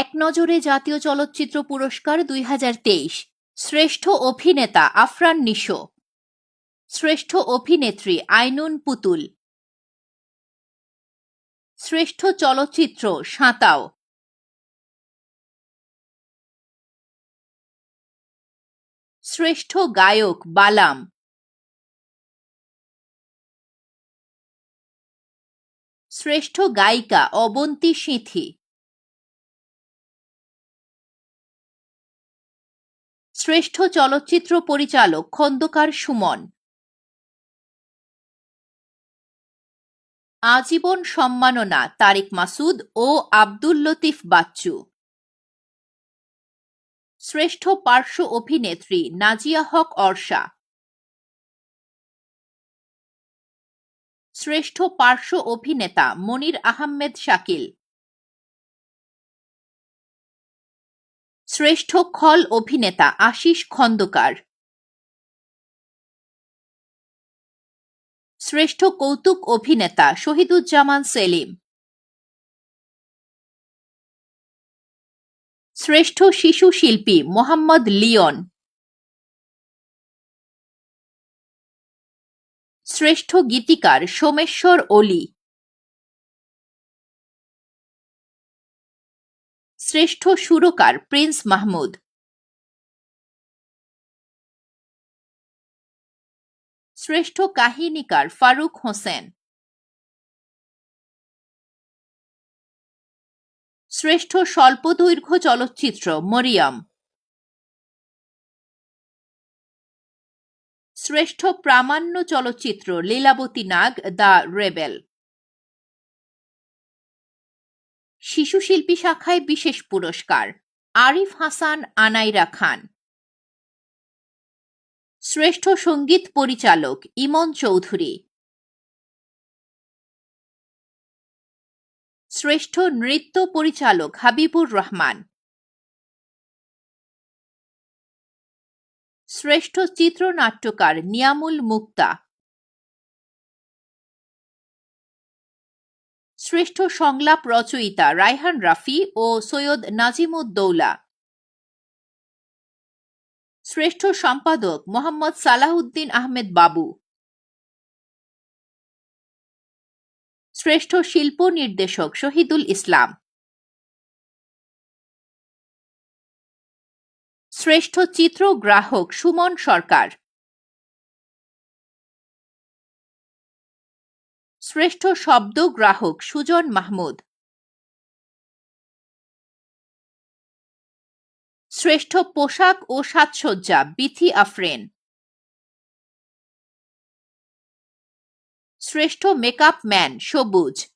এক নজরে জাতীয় চলচ্চিত্র পুরস্কার দুই হাজার তেইশ। শ্রেষ্ঠ অভিনেতা আফরান নিশো। শ্রেষ্ঠ অভিনেত্রী আইনুন পুতুল। শ্রেষ্ঠ চলচ্চিত্র সাঁতাও। শ্রেষ্ঠ গায়ক বালাম। শ্রেষ্ঠ গায়িকা অবন্তী সিঁথি। শ্রেষ্ঠ চলচ্চিত্র পরিচালক খন্দকার সুমন। আজীবন সম্মাননা তারিক মাসুদ ও আব্দুল লতিফ বাচ্চু। শ্রেষ্ঠ পার্শ্ব অভিনেত্রী নাজিয়া হক অর্ষা। শ্রেষ্ঠ পার্শ্ব অভিনেতা মনির আহমেদ শাকিল। শ্রেষ্ঠ খল অভিনেতা আশিস খন্দকার। শ্রেষ্ঠ কৌতুক অভিনেতা শহীদুজ্জামান সেলিম। শ্রেষ্ঠ শিশু শিল্পী মোহাম্মদ লিয়ন শ্রেষ্ঠ গীতিকার সোমেশ্বর ওলি শ্রেষ্ঠ সুরকার প্রিন্স মাহমুদ। শ্রেষ্ঠ কাহিনীকার ফারুক হোসেন। শ্রেষ্ঠ স্বল্পদৈর্ঘ্য চলচ্চিত্র মরিয়ম। শ্রেষ্ঠ প্রামাণ্য চলচ্চিত্র লীলাবতী নাগ দ্য রেবেল। শিশু শিল্পী শাখায় বিশেষ পুরস্কার। আরিফ হাসান, আনাইরা খান। শ্রেষ্ঠ সংগীত পরিচালক ইমন চৌধুরী। শ্রেষ্ঠ নৃত্য পরিচালক হাবিবুর রহমান। শ্রেষ্ঠ চিত্রনাট্যকার নিয়ামুল মুক্তা। শ্রেষ্ঠ সংলাপ রচয়িতা রায়হান রাফি ও সৈয়দ নাজিমুদ্দৌলা। শ্রেষ্ঠ সম্পাদক মোহাম্মদ সালাহউদ্দিন আহমেদ বাবু। শ্রেষ্ঠ শিল্প নির্দেশক শহীদুল ইসলাম। শ্রেষ্ঠ চিত্রগ্রাহক সুমন সরকার। শ্রেষ্ঠ শব্দ গ্রাহক সুজন মাহমুদ। শ্রেষ্ঠ পোশাক ও সাজসজ্জা বিথি আফরেন। শ্রেষ্ঠ মেকআপ ম্যান সবুজ।